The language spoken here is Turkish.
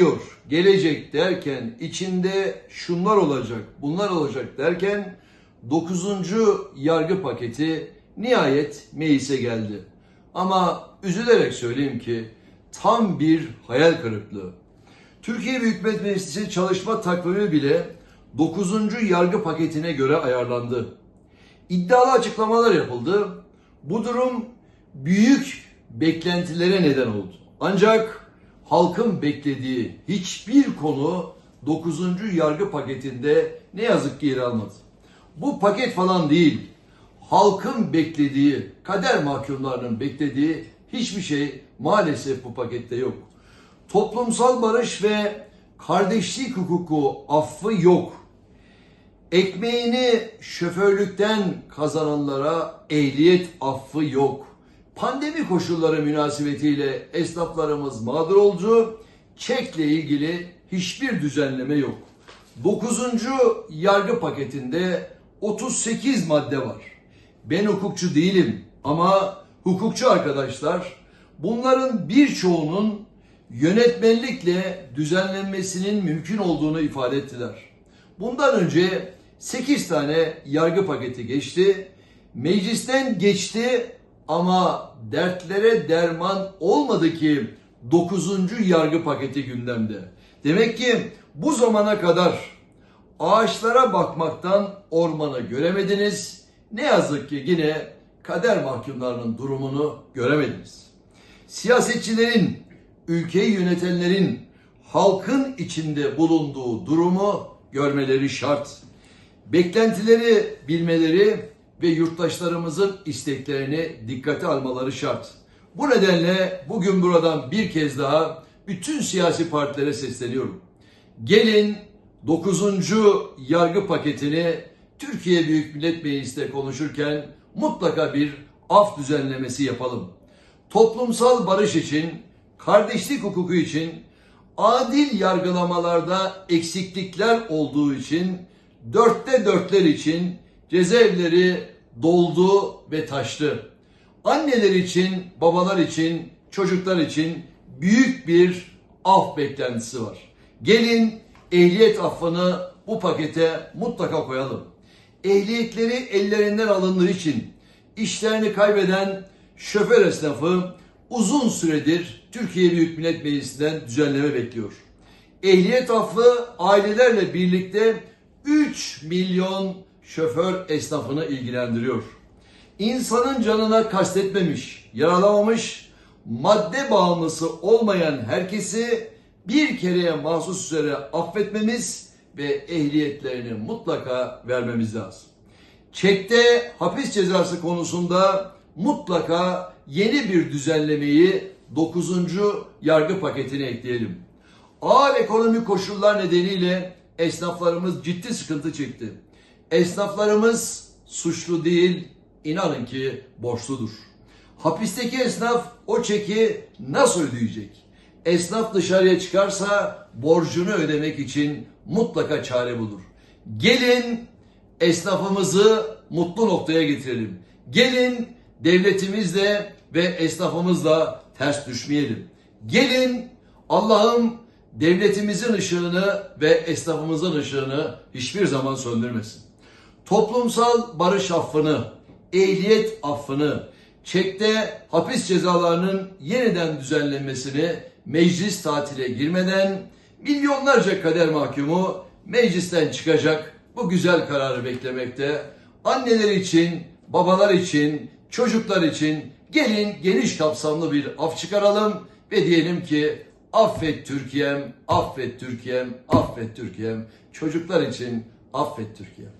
geliyor, gelecek derken içinde şunlar olacak, bunlar olacak derken 9. yargı paketi nihayet meclise geldi. Ama üzülerek söyleyeyim ki tam bir hayal kırıklığı. Türkiye Büyük Millet Meclisi çalışma takvimi bile 9. yargı paketine göre ayarlandı. İddialı açıklamalar yapıldı. Bu durum büyük beklentilere neden oldu. Ancak halkın beklediği hiçbir konu 9. yargı paketinde ne yazık ki yer almadı. Bu paket falan değil. Halkın beklediği, kader mahkumlarının beklediği hiçbir şey maalesef bu pakette yok. Toplumsal barış ve kardeşlik hukuku affı yok. Ekmeğini şoförlükten kazananlara ehliyet affı yok. Pandemi koşulları münasebetiyle esnaflarımız mağdur oldu. Çekle ilgili hiçbir düzenleme yok. 9. yargı paketinde 38 madde var. Ben hukukçu değilim ama hukukçu arkadaşlar bunların birçoğunun yönetmenlikle düzenlenmesinin mümkün olduğunu ifade ettiler. Bundan önce 8 tane yargı paketi geçti. Meclisten geçti ama dertlere derman olmadı ki 9. yargı paketi gündemde. Demek ki bu zamana kadar ağaçlara bakmaktan ormanı göremediniz. Ne yazık ki yine kader mahkumlarının durumunu göremediniz. Siyasetçilerin, ülkeyi yönetenlerin halkın içinde bulunduğu durumu görmeleri şart. Beklentileri bilmeleri ve yurttaşlarımızın isteklerini dikkate almaları şart. Bu nedenle bugün buradan bir kez daha bütün siyasi partilere sesleniyorum. Gelin 9. yargı paketini Türkiye Büyük Millet Meclisi'nde konuşurken mutlaka bir af düzenlemesi yapalım. Toplumsal barış için, kardeşlik hukuku için, adil yargılamalarda eksiklikler olduğu için, dörtte dörtler için cezaevleri doldu ve taştı. Anneler için, babalar için, çocuklar için büyük bir af beklentisi var. Gelin ehliyet affını bu pakete mutlaka koyalım. Ehliyetleri ellerinden alındığı için işlerini kaybeden şoför esnafı uzun süredir Türkiye Büyük Millet Meclisi'nden düzenleme bekliyor. Ehliyet affı ailelerle birlikte 3 milyon şoför esnafını ilgilendiriyor. İnsanın canına kastetmemiş, yaralamamış, madde bağımlısı olmayan herkesi bir kereye mahsus üzere affetmemiz ve ehliyetlerini mutlaka vermemiz lazım. Çekte hapis cezası konusunda mutlaka yeni bir düzenlemeyi 9. yargı paketine ekleyelim. Ağır ekonomik koşullar nedeniyle esnaflarımız ciddi sıkıntı çekti. Esnaflarımız suçlu değil, inanın ki borçludur. Hapisteki esnaf o çeki nasıl ödeyecek? Esnaf dışarıya çıkarsa borcunu ödemek için mutlaka çare bulur. Gelin esnafımızı mutlu noktaya getirelim. Gelin devletimizle ve esnafımızla ters düşmeyelim. Gelin Allah'ım devletimizin ışığını ve esnafımızın ışığını hiçbir zaman söndürmesin. Toplumsal barış affını, ehliyet affını, çekte hapis cezalarının yeniden düzenlenmesini meclis tatile girmeden milyonlarca kader mahkumu meclisten çıkacak bu güzel kararı beklemekte. Anneler için, babalar için, çocuklar için gelin geniş kapsamlı bir af çıkaralım ve diyelim ki affet Türkiye'm, affet Türkiye'm, affet Türkiye'm. Çocuklar için affet Türkiye'm.